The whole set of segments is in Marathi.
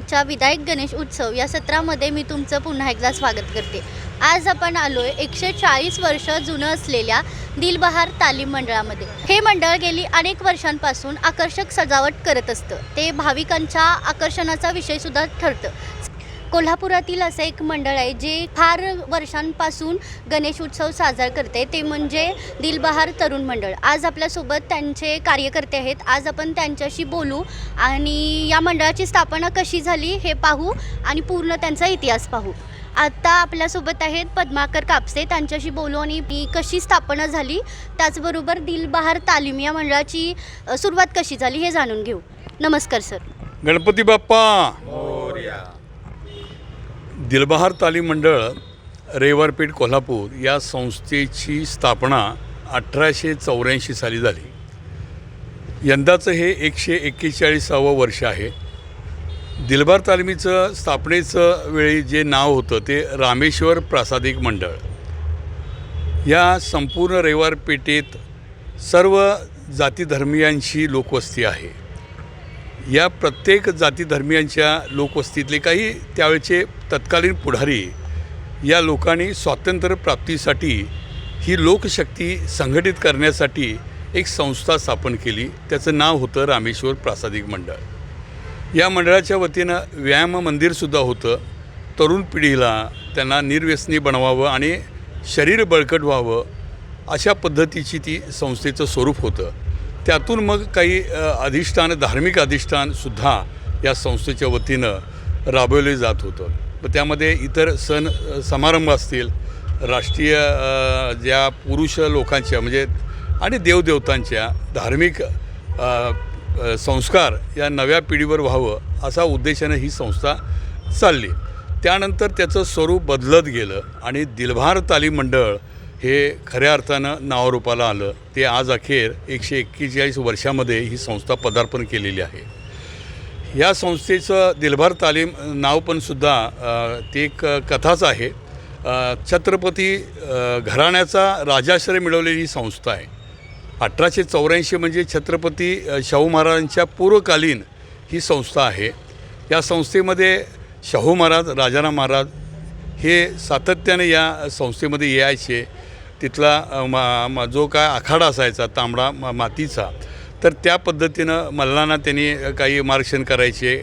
दिव्या विधायक गणेश उत्सव या सत्रामध्ये मी तुमचं पुन्हा एकदा स्वागत करते. आज आपण आलो आहे एकशे चाळीस वर्ष जुनं असलेल्या दिलबहार तालीम मंडळामध्ये. हे मंडळ गेली अनेक वर्षांपासून आकर्षक सजावट करत असतं. ते भाविकांच्या आकर्षणाचा विषयसुद्धा ठरतं. कोल्हापुरातील असं एक मंडळ आहे जे फार वर्षांपासून गणेश उत्सव साजरा करते. ते म्हणजे दिलबहार तरुण मंडळ. आज आपल्यासोबत त्यांचे कार्यकर्ते आहेत. आज आपण त्यांच्याशी बोलू आणि या मंडळाची स्थापना कशी झाली हे पाहू आणि पूर्ण त्यांचा इतिहास पाहू. आत्ता आपल्यासोबत आहेत पद्माकर कापसे. त्यांच्याशी बोलू आणि ती कशी स्थापना झाली त्याचबरोबर दिलबहार तालीम या मंडळाची सुरुवात कशी झाली हे जाणून घेऊ. नमस्कार सर. गणपती बाप्पा! दिलबहार तालीम मंडळ रेवारपेठ कोल्हापूर या संस्थेची स्थापना अठराशे चौऱ्याऐंशी साली झाली. यंदाचं हे एकशे एक्केचाळीसावं वर्ष आहे. दिलबार तालमीचं स्थापनेचं वेळी जे नाव होतं ते रामेश्वर प्रासादिक मंडळ. या संपूर्ण रेवार पेठेत सर्व जातीधर्मियांशी लोकवस्ती आहे. या प्रत्येक जाती धर्मियांच्या लोकवस्तीतले काही त्यावेळचे तत्कालीन पुढारी या लोकांनी स्वातंत्र्य प्राप्तीसाठी ही लोकशक्ती संघटित करण्यासाठी एक संस्था स्थापन केली. त्याचं नाव होतं रामेश्वर प्रासादिक मंडळ. या मंडळाच्या वतीनं व्यायाम मंदिरसुद्धा होतं. तरुण पिढीला त्यांना निर्व्यसनी बनवावं आणि शरीर बळकट व्हावं अशा पद्धतीची ती संस्थेचं स्वरूप होतं. त्यातून मग काही अधिष्ठान धार्मिक अधिष्ठानसुद्धा या संस्थेच्या वतीनं राबवले जात होतं. मग त्यामध्ये इतर सण समारंभ असतील राष्ट्रीय ज्या पुरुष लोकांच्या म्हणजे आणि देवदेवतांच्या धार्मिक संस्कार या नव्या पिढीवर व्हावं असा उद्देशानं ही संस्था चालली. त्यानंतर त्याचं स्वरूप बदलत गेलं आणि दिलभार तालीम मंडळ हे खऱ्या अर्थानं नावारूपाला आलं. ते आज अखेर एकशे एक्केचाळीस वर्षामध्ये ही संस्था पदार्पण केलेली आहे. या संस्थेचं दिलभार तालीम नाव पण सुद्धा ती ते एक कथाच आहे. छत्रपती घराण्याचा राजाश्रय मिळवलेली ही संस्था आहे. अठराशे चौऱ्याऐंशी म्हणजे छत्रपती शाहू महाराजांच्या पूर्वकालीन ही संस्था आहे. या संस्थेमध्ये शाहू महाराज राजाराम महाराज हे सातत्याने या संस्थेमध्ये यायचे. तिथला मा मा- जो काय आखाडा असायचा तांबडा मा मातीचा तर त्या पद्धतीनं मल्लांना त्यांनी काही मार्गदर्शन करायचे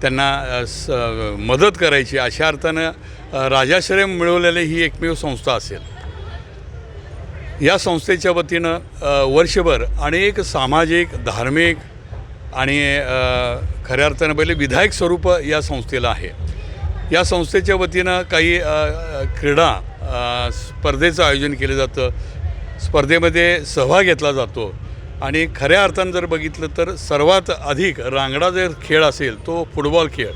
त्यांना स मदत करायची अशा अर्थानं राजाश्रय मिळवलेली ही एकमेव संस्था असेल. या संस्थेच्या वतीनं वर्षभर अनेक सामाजिक धार्मिक आणि खऱ्या अर्थानं पहिले विधायक स्वरूप या संस्थेला आहे. या संस्थेच्या वतीनं काही क्रीडा स्पर्धेचं आयोजन केलं जातं. स्पर्धेमध्ये सहभाग घेतला जातो. आणि खऱ्या अर्थानं जर बघितलं तर सर्वात अधिक रांगडा जर खेळ असेल तो फुटबॉल खेळ.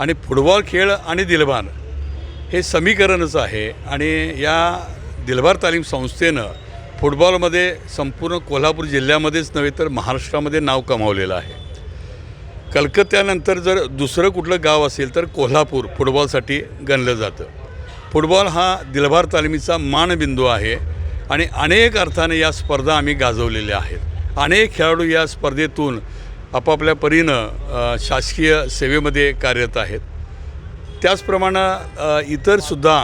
आणि फुटबॉल खेळ आणि दिलभार हे समीकरणच आहे. आणि या दिलभार तालीम संस्थेनं फुटबॉलमध्ये संपूर्ण कोल्हापूर जिल्ह्यामध्येच नव्हे तर महाराष्ट्रामध्ये नाव कमावलेलं आहे. कलकत्त्यानंतर जर दुसरं कुठलं गाव असेल तर कोल्हापूर फुटबॉलसाठी गणलं जातं. फुटबॉल हा दिलभार तालमीचा मानबिंदू आहे आणि अनेक अर्थाने या स्पर्धा आम्ही गाजवलेल्या आहेत. अनेक खेळाडू या स्पर्धेतून आपापल्या परीनं शासकीय सेवेमध्ये कार्यरत आहेत. त्याचप्रमाणे इतरसुद्धा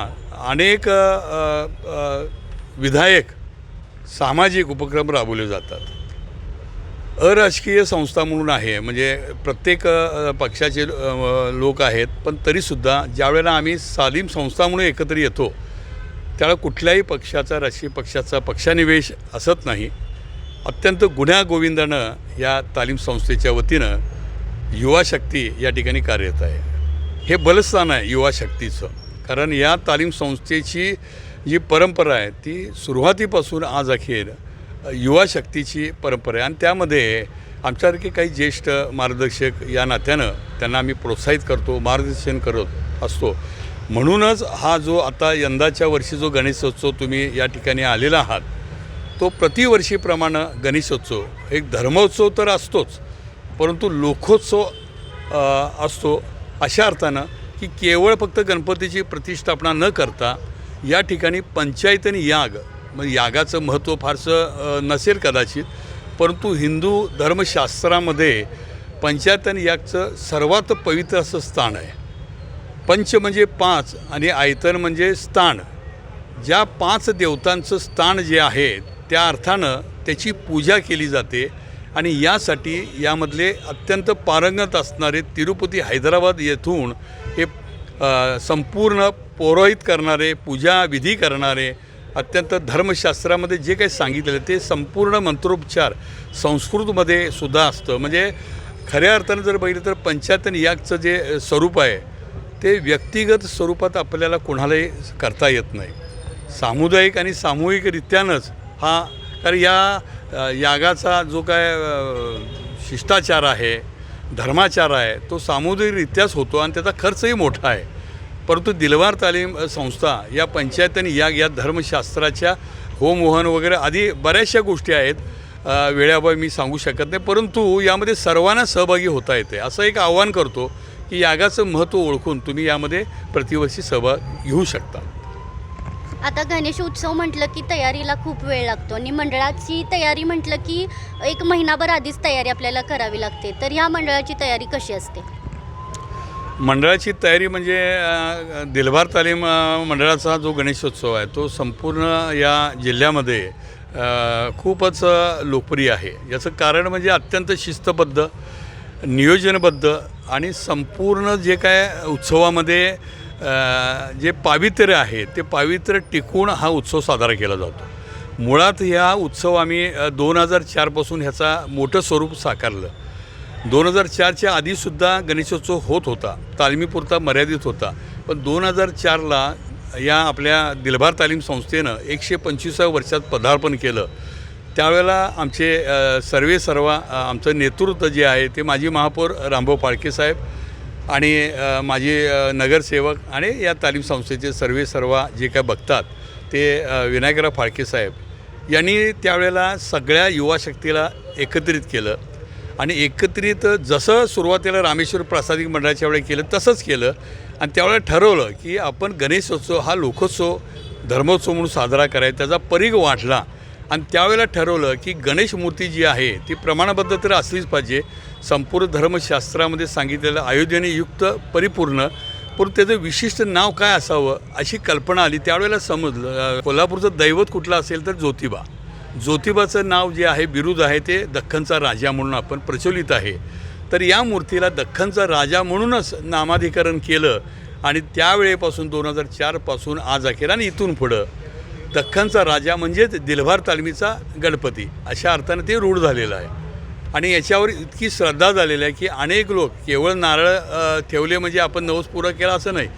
अनेक विधायक सामाजिक उपक्रम राबवले जातात. अराजकीय संस्था म्हणून आहे. म्हणजे प्रत्येक पक्षाचे लोक आहेत पण तरीसुद्धा ज्यावेळेला आम्ही सालीम संस्था म्हणून एकत्र येतो त्यावेळेला कुठल्याही पक्षाचा राजकीय पक्षाचा पक्षानिवेश असत नाही. अत्यंत गुन्ह्या गोविंदानं या तालीम संस्थेच्या वतीनं युवा शक्ती या ठिकाणी कार्यरत आहे. हे बलस्थान आहे युवा शक्तीचं. कारण या तालीम संस्थेची जी परंपरा आहे ती सुरुवातीपासून आज अखेर युवा शक्तीची परंपरा आहे. आणि त्यामध्ये आमच्यासारखे काही ज्येष्ठ मार्गदर्शक या नात्यानं त्यांना आम्ही प्रोत्साहित करतो मार्गदर्शन करत असतो. म्हणूनच हा जो आता यंदाच्या वर्षी जो गणेशोत्सव तुम्ही या ठिकाणी आलेला आहात तो प्रतिवर्षीप्रमाणे गणेशोत्सव एक धर्मोत्सव तर असतोच परंतु लोकोत्सव असतो अशा अर्थानं की केवळ फक्त गणपतीची प्रतिष्ठापना न करता या ठिकाणी पंचायत आणि याग म्हणजे यागाचं महत्त्व फारसं नसेल कदाचित. परंतु हिंदू धर्मशास्त्रामध्ये पंचायतन यागचं सर्वात पवित्र असं स्थान आहे. पंच म्हणजे पाच आणि आयतन म्हणजे स्थान. ज्या पाच देवतांचं स्थान जे आहे त्या अर्थानं त्याची पूजा केली जाते आणि यासाठी यामधले अत्यंत पारंगत असणारे तिरुपती हैदराबाद येथून हे संपूर्ण पौरोहित करणारे पूजा विधी करणारे अत्यंत धर्मशास्त्रामध्ये जे काही सांगितलेलं ते संपूर्ण मंत्रोपचार संस्कृतमध्ये सुद्धा असतं. म्हणजे खऱ्या अर्थानं जर बघितलं तर पंचायतन यागचं जे स्वरूप आहे ते व्यक्तिगत स्वरूपात आपल्याला कोणालाही करता येत नाही. सामुदायिक आणि सामूहिकरित्यानंच हा कारण या यागाचा जो काय शिष्टाचार आहे धर्माचार आहे तो सामुदायिकरित्याच होतो आणि त्याचा खर्चही मोठा आहे. परंतु दिलवार तालीम संस्था या पंचायत आणि याग या धर्मशास्त्राच्या होमवहन वगैरे आधी बऱ्याचशा गोष्टी आहेत. अ, वेळाबाई मी सांगू शकत नाही. परंतु यामध्ये सर्वांना सहभागी होता येते. असं एक आव्हान करतो की यागाचं महत्त्व ओळखून तुम्ही यामध्ये प्रतिवर्षी सहभाग घेऊ शकता. आता गणेश उत्सव म्हटलं की तयारीला खूप वेळ लागतो आणि मंडळाची तयारी म्हटलं की एक महिनाभर आधीच तयारी आपल्याला करावी लागते. तर ह्या मंडळाची तयारी कशी असते? मंडळाची तयारी म्हणजे दिलभार तालीम मंडळाचा जो गणेशोत्सव आहे तो संपूर्ण या जिल्ह्यामध्ये खूपच लोकप्रिय आहे. याचं कारण म्हणजे अत्यंत शिस्तबद्ध नियोजनबद्ध आणि संपूर्ण जे काय उत्सवामध्ये जे पावित्र्य आहे ते पावित्र्य टिकून हा उत्सव साजरा केला जातो. मुळात ह्या उत्सव आम्ही दोन हजार चारपासून ह्याचा मोठं स्वरूप साकारलं. दोन हजार चारच्या आधीसुद्धा गणेशोत्सव होत होता. तालमीपुरता मर्यादित होता. पण दोन हजार चारला या आपल्या दिलभार तालीम संस्थेनं एकशे पंचवीसाव्या वर्षात पदार्पण केलं. त्यावेळेला आमचे सर्वे सर्वा आमचं नेतृत्व जे आहे ते माजी महापौर रामभाऊ पाळके साहेब आणि माझे नगरसेवक आणि या तालीम संस्थेचे सर्वे सर्वा जे काय बघतात ते विनायकराव फाळके साहेब यांनी त्यावेळेला सगळ्या युवा शक्तीला एकत्रित केलं. आणि एकत्रित जसं सुरुवातीला रामेश्वर प्रासादिक मंडळाच्या वेळी केलं तसंच केलं. आणि त्यावेळेला ठरवलं की आपण गणेशोत्सव हा लोकोत्सव धर्मोत्सव म्हणून साजरा करायचा त्याचा परीघ वाढला आणि त्यावेळेला ठरवलं की गणेश मूर्ती जी आहे ती प्रमाणबद्ध तर असलीच पाहिजे. संपूर्ण धर्मशास्त्रामध्ये सांगितलेलं अयोध्येने युक्त परिपूर्ण. पण त्याचं विशिष्ट नाव काय असावं अशी कल्पना आली. त्यावेळेला समजलं कोल्हापूरचं दैवत कुठलं असेल तर ज्योतिबा. ज्योतिबाचं नाव जे आहे बिरुद आहे ते दख्खनचा राजा म्हणून आपण प्रचलित आहे. तर या मूर्तीला दख्खनचा राजा म्हणूनच नामाधिकरण केलं आणि त्यावेळेपासून दोन हजार चारपासून आज अखेर आणि इथून पुढं दख्खनचा राजा म्हणजेच दिलभार तालमीचा गणपती अशा अर्थानं ते रूढ झालेलं आहे. आणि याच्यावर इतकी श्रद्धा झालेली आहे की अनेक लोक केवळ नारळ ठेवले म्हणजे आपण नवस पुरा केला असं नाही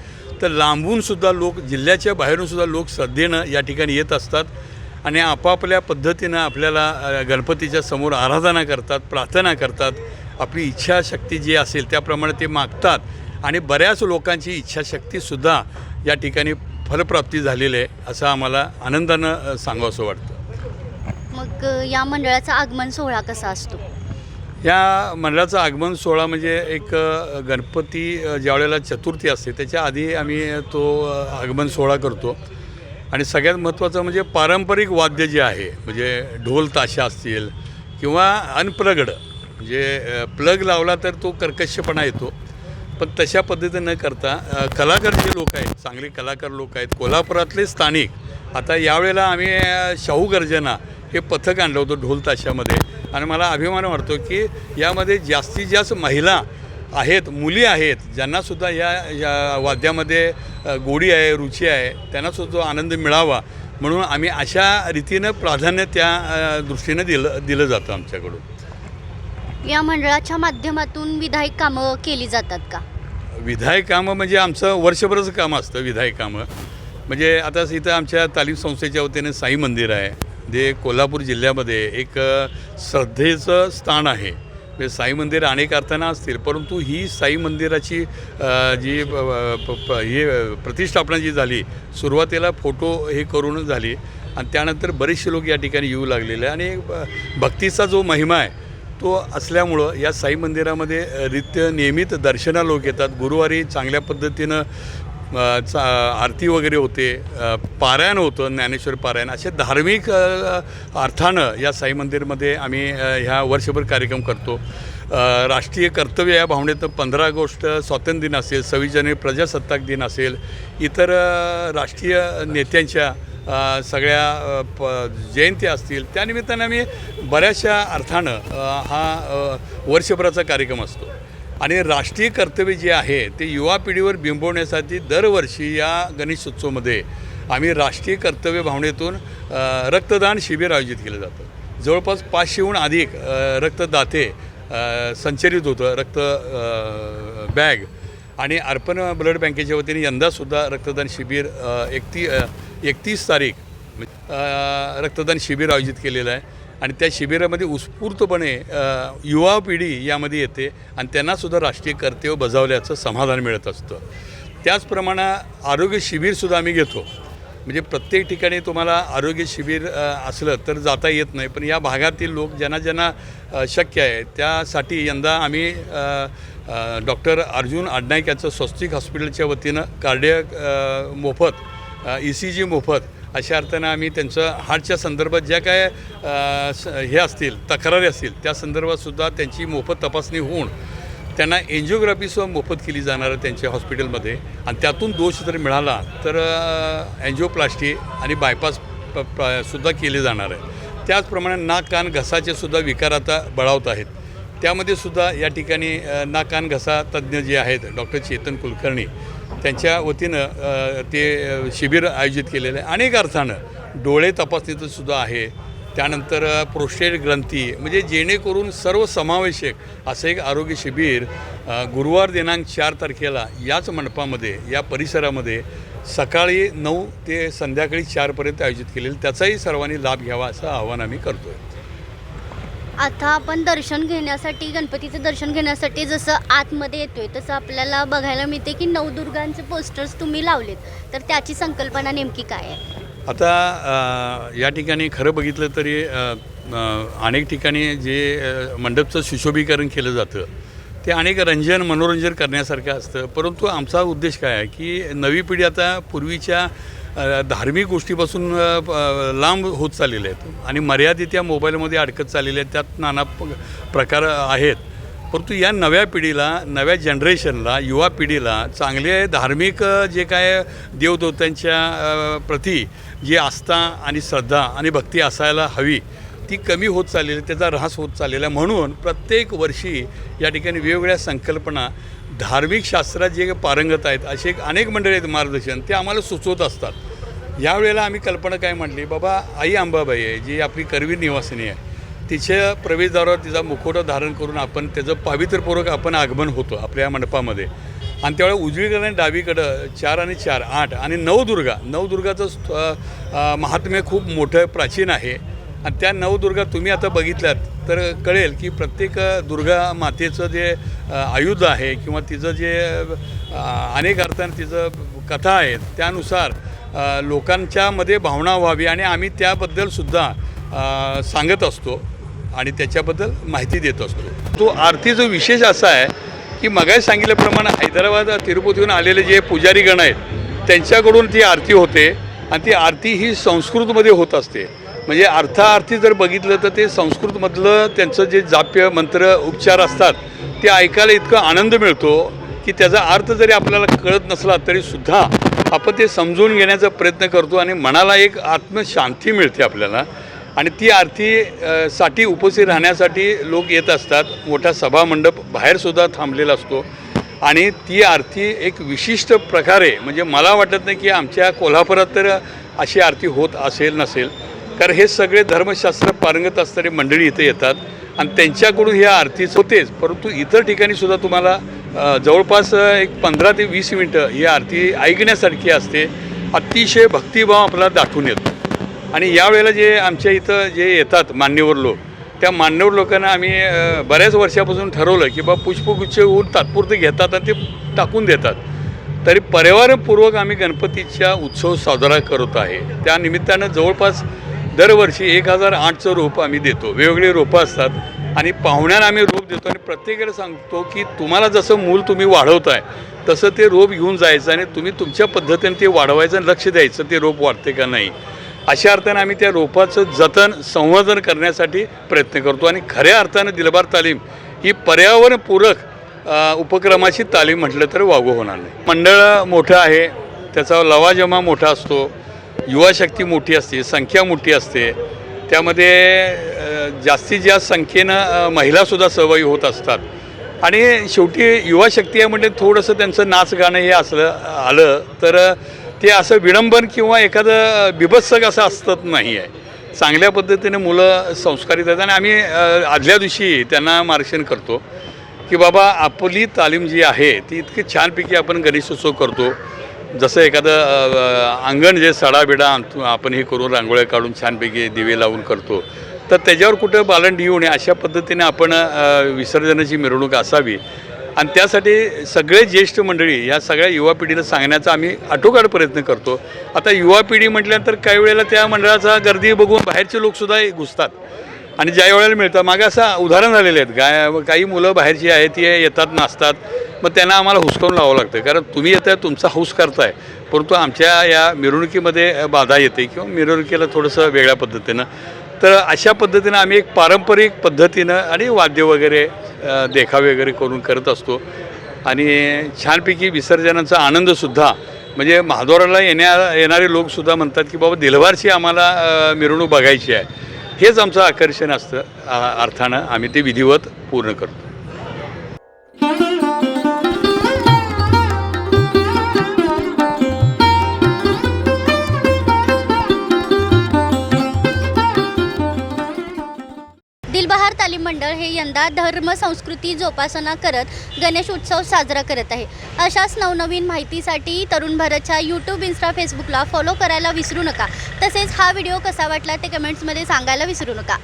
तर लांबूनसुद्धा लोक जिल्ह्याच्या बाहेरूनसुद्धा लोक श्रद्धेनं या ठिकाणी येत असतात. आणि आपापल्या पद्धतीनं आपल्याला गणपतीच्या समोर आराधना करतात प्रार्थना करतात. आपली इच्छाशक्ती जी असेल त्याप्रमाणे ते मागतात. आणि बऱ्याच लोकांची इच्छाशक्तीसुद्धा या ठिकाणी फलप्राप्ती झालेली आहे असं आम्हाला आनंदानं सांगावंसं वाटतं. मग या मंडळाचा आगमन सोहळा कसा असतो? या मंडळाचं आगमन सोहळा म्हणजे एक गणपती ज्यावेळेला चतुर्थी असते त्याच्या आधी आम्ही तो आगमन सोहळा करतो. आणि सगळ्यात महत्त्वाचं म्हणजे पारंपरिक वाद्य जे आहे म्हणजे ढोल ताशा असतील किंवा अनप्रगड म्हणजे प्लग लावला तर तो कर्कशपणा येतो. पण तशा पद्धतीनं न करता कलाकार जे लोक आहेत चांगले कलाकार लोक आहेत कोल्हापुरातले स्थानिक आता यावेळेला आम्ही शाहू गर्जना हे पथक आणलं होतं ढोल ताशामध्ये. आणि मला अभिमान वाटतो की यामध्ये जास्तीत जास्त महिला आहेत मुली आहेत ज्यांनासुद्धा या या वाद्यामध्ये गोडी आहे रुची आहे त्यांनासुद्धा आनंद मिळावा म्हणून आम्ही अशा रीतीनं प्राधान्य त्या दृष्टीनं दिलं दिलं जातं आमच्याकडून. या मंडळाच्या माध्यमातून विधायक कामं केली जातात का? विधायक कामं म्हणजे आमचं वर्षभरचं काम असतं विधायक कामं. म्हणजे आता इथं आमच्या तालीम संस्थेच्या वतीने साई मंदिर आहे. जे कोल्हापूर जिल्ह्यामध्ये एक श्रद्धेचं स्थान आहे. म्हणजे साई मंदिर अनेक अर्थानं असतील परंतु ही साई मंदिराची जी प- प- प- हे प्रतिष्ठापना जी झाली सुरुवातीला फोटो हे करून झाली आणि त्यानंतर बरेचसे लोक या ठिकाणी येऊ लागलेले आणि भक्तीचा जो महिमा आहे तो असल्यामुळं या साई मंदिरामध्ये रित्य नियमित दर्शना लोक येतात. गुरुवारी चांगल्या पद्धतीनं चा आरती वगैरे होते. पारायण होतं ज्ञानेश्वर पारायण. असे धार्मिक अर्थानं या साई मंदिरमध्ये आम्ही ह्या वर्षभर कार्यक्रम करतो. राष्ट्रीय कर्तव्य या भावनेत पंधरा ऑगस्ट स्वातंत्र्य दिन असेल सव्वीस जानेवारी प्रजासत्ताक दिन असेल इतर राष्ट्रीय नेत्यांच्या सगळ्या प जयंती असतील त्यानिमित्ताने आम्ही बऱ्याचशा अर्थानं हा वर्षभराचा कार्यक्रम असतो. आणि राष्ट्रीय कर्तव्य जे आहे ते युवा पिढीवर बिंबवण्यासाठी दरवर्षी या गणेशोत्सवमध्ये आम्ही राष्ट्रीय कर्तव्य भावनेतून रक्तदान शिबिर आयोजित केलं जातं. जवळपास पाचशेहून अधिक रक्तदाते संचलित होतं रक्त बॅग आणि अर्पण ब्लड बँकेच्या वतीने यंदासुद्धा रक्तदान शिबिर एकती एकतीस तारीख रक्तदान शिबिर आयोजित केलेलं आहे. आणि त्या शिबिरामध्ये उत्स्फूर्तपणे युवा पिढी यामध्ये येते आणि त्यांनासुद्धा राष्ट्रीय कर्तव्य बजावल्याचं समाधान मिळत असतं. त्याचप्रमाणे आरोग्य शिबिरसुद्धा आम्ही घेतो. म्हणजे प्रत्येक ठिकाणी तुम्हाला आरोग्य शिबिर असलं तर जाता येत नाही. पण या भागातील लोक ज्यांना ज्यांना शक्य आहे त्यासाठी यंदा आम्ही डॉक्टर अर्जुन आडनाईक यांचं स्वस्तिक हॉस्पिटलच्या वतीनं कार्डियक मोफत ई सी जी मोफत अशा अर्थानं आम्ही त्यांचं हार्टच्या संदर्भात ज्या काय स- हे असतील तक्रारी असतील त्या संदर्भातसुद्धा त्यांची मोफत तपासणी होऊन त्यांना एन्जिओग्राफीसुद्धा मोफत केली जाणार आहे त्यांच्या हॉस्पिटलमध्ये. आणि त्यातून दोष जर मिळाला तर अँजिओप्लास्टी आणि बायपास सुद्धा केले जाणार आहे. त्याचप्रमाणे नाक कान घसाचे सुद्धा विकार आता बळावत आहेत. त्यामध्ये सुद्धा या ठिकाणी नाक कान घसा तज्ज्ञ जे आहेत डॉक्टर चेतन कुलकर्णी त्यांच्या वतीनं ते शिबिर आयोजित केलेलं आहे. अनेक अर्थानं डोळे तपासणीचं सुद्धा आहे. त्यानंतर प्रोस्टेट ग्रंथी म्हणजे जेणेकरून सर्व समावेशक असं एक आरोग्य शिबिर गुरुवार दिनांक चार तारखेला याच मंडपामध्ये या परिसरामध्ये सकाळी नऊ ते संध्याकाळी चारपर्यंत आयोजित केलेलं त्याचाही सर्वांनी लाभ घ्यावा असं आवाहन आम्ही करतो आहे आता आपण दर्शन घेण्यासाठी गणपतीचं दर्शन घेण्यासाठी जसं आतमध्ये येतोय तसं आपल्याला बघायला मिळते की नवदुर्गांचे पोस्टर्स तुम्ही लावलेत. तर त्याची संकल्पना नेमकी काय आहे? आता या ठिकाणी खरं बघितलं तरी अनेक ठिकाणी जे मंडपचं सुशोभीकरण केलं जातं ते अनेक रंजन मनोरंजन करण्यासारखं असतं. परंतु आमचा उद्देश काय आहे की नवी पिढी आता पूर्वीच्या धार्मिक गोष्टीपासून प- लांब होत चाललेले आहेत. आणि मर्यादित या मोबाईलमध्ये अडकत चाललेले आहेत त्यात नाना प्रकार आहेत. परंतु या नव्या पिढीला नव्या जनरेशनला युवा पिढीला चांगले धार्मिक जे काय देवदेवतांच्या प्रती जी आस्था आणि श्रद्धा आणि भक्ती असायला हवी ती कमी होत चाललेली आहे, त्याचा ऱ्हास होत चाललेला आहे. म्हणून प्रत्येक वर्षी या ठिकाणी वेगवेगळ्या संकल्पना धार्मिक शास्त्रात जे पारंगत आहेत असे एक अनेक मंडळी आहेत मार्गदर्शन ते आम्हाला सुचवत असतात. यावेळेला आम्ही कल्पना काय म्हटली बाबा आई अंबाबाई आहे जी आपली करवीर निवासिनी आहे तिच्या प्रवेशद्वारावर तिचा मुखवटा धारण करून आपण त्याचं पावित्र्यपूर्वक आपण आगमन होतो आपल्या मंडपामध्ये. आणि त्यावेळेला उजवीकडे आणि डावीकडं चार आणि चार आठ आणि नवदुर्गा नवदुर्गाचं स्त- महात्म्य खूप मोठं प्राचीन आहे. आणि त्या नवदुर्गा तुम्ही आता बघितल्यात तर कळेल की प्रत्येक दुर्गा मातेचं जे आयुध आहे किंवा तिचं जे अनेक अर्थानं तिचं कथा आहेत त्यानुसार लोकांच्यामध्ये भावना व्हावी आणि आम्ही त्याबद्दलसुद्धा सांगत असतो आणि त्याच्याबद्दल माहिती देत असतो. तो आरती जो विशेष असा आहे की मगाय सांगितल्याप्रमाणे हैदराबाद तिरुपतीहून आलेले जे पुजारीगण आहेत त्यांच्याकडून ती आरती होते आणि ती आरती ही संस्कृतमध्ये होत असते. म्हणजे अर्थार्थी जर बघितलं तर ते संस्कृतमधलं त्यांचं जे जाप्य मंत्र उपचार असतात ते ऐकायला इतका आनंद मिळतो की त्याचा अर्थ जरी आपल्याला कळत नसला तरीसुद्धा आपण ते समजून घेण्याचा प्रयत्न करतो आणि मनाला एक आत्मशांती मिळते आपल्याला. आणि ती आरती साठी उपस्थित राहण्यासाठी लोक येत असतात. मोठा सभामंडप बाहेरसुद्धा थांबलेला असतो. आणि ती आरती एक विशिष्ट प्रकारे म्हणजे मला वाटत नाही की आमच्या कोल्हापुरात तर अशी आरती होत असेल नसेल. कारण हे सगळे धर्मशास्त्र पारंगत असणारी मंडळी इथे येतात आणि त्यांच्याकडून ह्या आरतीच होतेच. परंतु इतर ठिकाणी सुद्धा तुम्हाला जवळपास एक पंधरा ते वीस मिनटं ही आरती ऐकण्यासारखी असते. अतिशय भक्तिभाव आपला दाखवून येतो. आणि यावेळेला जे आमच्या इथं जे येतात मान्यवर लोक त्या मान्यवर लोकांना आम्ही बऱ्याच वर्षापासून ठरवलं की बा पुष्पगुच्छ होऊन तात्पुरते घेतात आणि ते टाकून देतात. तरी परिवारपूर्वक आम्ही गणपतीचा उत्सव साजरा करत आहे. त्यानिमित्तानं जवळपास दरवर्षी एक हजार आठचं रोप आम्ही देतो. वेगवेगळी रोपं असतात. आणि पाहुण्यांना आम्ही रोप देतो. आणि प्रत्येकाला सांगतो की तुम्हाला जसं मूल तुम्ही वाढवताय तसं ते रोप घेऊन जायचं आणि तुम्ही तुमच्या पद्धतीने ते वाढवायचं आणि लक्ष द्यायचं ते रोप वाढते का नाही. अशा अर्थानं आम्ही त्या रोपाचं जतन संवर्धन करण्यासाठी प्रयत्न करतो. आणि खऱ्या अर्थानं दिलबार तालीम ही पर्यावरणपूरक उपक्रमाची तालीम म्हटलं तर वागू होणार नाही. मंडळ मोठं आहे. त्याचा लवाजमा मोठा असतो. युवाशक्ती मोठी असते संख्या मोठी असते. त्यामध्ये जास्तीत जास्त संख्येनं महिलासुद्धा सहभागी होत असतात. आणि शेवटी युवाशक्ती आहे म्हणजे थोडंसं त्यांचं नाच गाणं हे असलं आलं तर ते असं विडंबन किंवा एखादं बिभत्सक असं असतंच नाही आहे. चांगल्या पद्धतीने मुलं संस्कारित आहेत आणि आम्ही आदल्या दिवशी त्यांना मार्गदर्शन करतो की बाबा आपली तालीम जी आहे ती इतकी छानपैकी आपण गणेशोत्सव करतो जसं एखादं अंगण जे सडाबिडा आपण हे करून रांगोळ्या काढून छानपैकी दिवे लावून करतो तर त्याच्यावर कुठं बालंडी येऊ नये अशा पद्धतीने आपण विसर्जनाची मिरवणूक असावी. आणि त्यासाठी सगळे ज्येष्ठ मंडळी या सगळ्या युवा पिढीला सांगण्याचा आम्ही आटोकाट प्रयत्न करतो. आता युवा पिढी म्हटल्यानंतर काही वेळेला त्या मंडळाचा गर्दी बघून बाहेरचे लोकसुद्धा घुसतात. आणि ज्या वेळेला मिळतं मागे असं उदाहरण झालेले आहेत. गाय काही मुलं बाहेरची आहेत ती येतात नाचतात. मग त्यांना आम्हाला हुसकावून लावावं लागतं. कारण तुम्ही येताय तुमचा हौस करताय. परंतु आमच्या या मिरवणुकीमध्ये बाधा येते किंवा मिरवणुकीला थोडंसं वेगळ्या पद्धतीनं. तर अशा पद्धतीनं आम्ही एक पारंपरिक पद्धतीनं आणि वाद्य वगैरे देखावे वगैरे करून करत असतो. आणि छानपैकी विसर्जनाचा आनंदसुद्धा म्हणजे महाद्वाराला येण्या येणारे लोकसुद्धा म्हणतात की बाबा दिलवारची आम्हाला मिरवणूक बघायची आहे. हेच आमचं आकर्षण असतं अर्थानं आम्ही ते विधिवत पूर्ण करतो. मंडळ हे यंदा धर्म संस्कृती जोपासना करत गणेश उत्सव साजरा करत आहे. अशाच नवनवीन माहितीसाठी तरुण भारतच्या यूट्यूब इन्स्टा फेसबुकला फॉलो करायला विसरू नका. तसेच हा व्हिडिओ कसा वाटला ते कमेंट्समध्ये सांगायला विसरू नका.